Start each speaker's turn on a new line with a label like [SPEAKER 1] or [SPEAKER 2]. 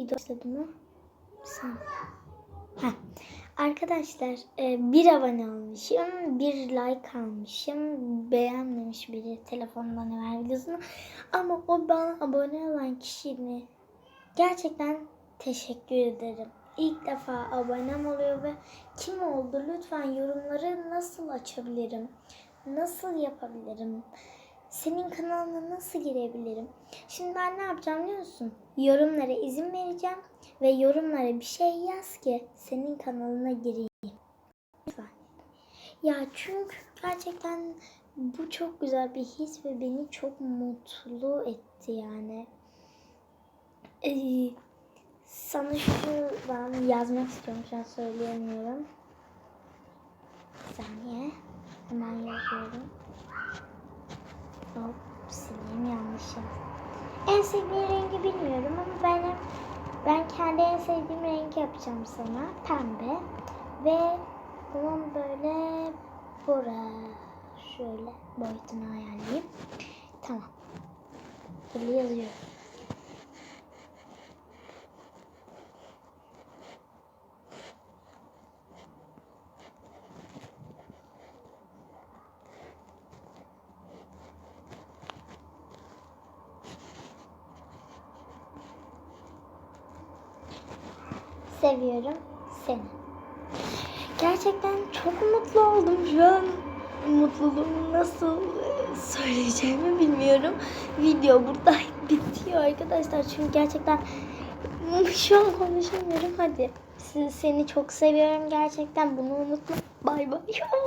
[SPEAKER 1] Video istedim mi? Saniye. Heh. Arkadaşlar e, bir abone olmuşum, bir like almışım, beğenmemiş biri telefondan evvel videosunu. Ama o bana abone olan kişine gerçekten teşekkür ederim. İlk defa abonem oluyor ve kim oldu lütfen yorumları nasıl açabilirim? Nasıl yapabilirim? Senin kanalına nasıl girebilirim? Şimdi ben ne yapacağım biliyor musun? Yorumlara izin vereceğim ve yorumlara bir şey yaz ki senin kanalına gireyim. Lütfen. Ya çünkü gerçekten bu çok güzel bir his ve beni çok mutlu etti yani. Ee, sana şuradan yazmak istiyorum şu an söyleyemiyorum. Bir saniye. Sevdiğin rengi bilmiyorum ama ben ben kendi en sevdiğim rengi yapacağım sana. Pembe. Ve bunun böyle bora şöyle boyutunu ayarlayayım. Tamam. Böyle yazıyorum. Seviyorum seni. Gerçekten çok mutlu oldum şu an. Mutluluğumu nasıl e, söyleyeceğimi bilmiyorum. Video burada bitiyor arkadaşlar. Çünkü gerçekten şu an konuşamıyorum. Hadi. Seni çok seviyorum gerçekten. Bunu unutma. Bay bay.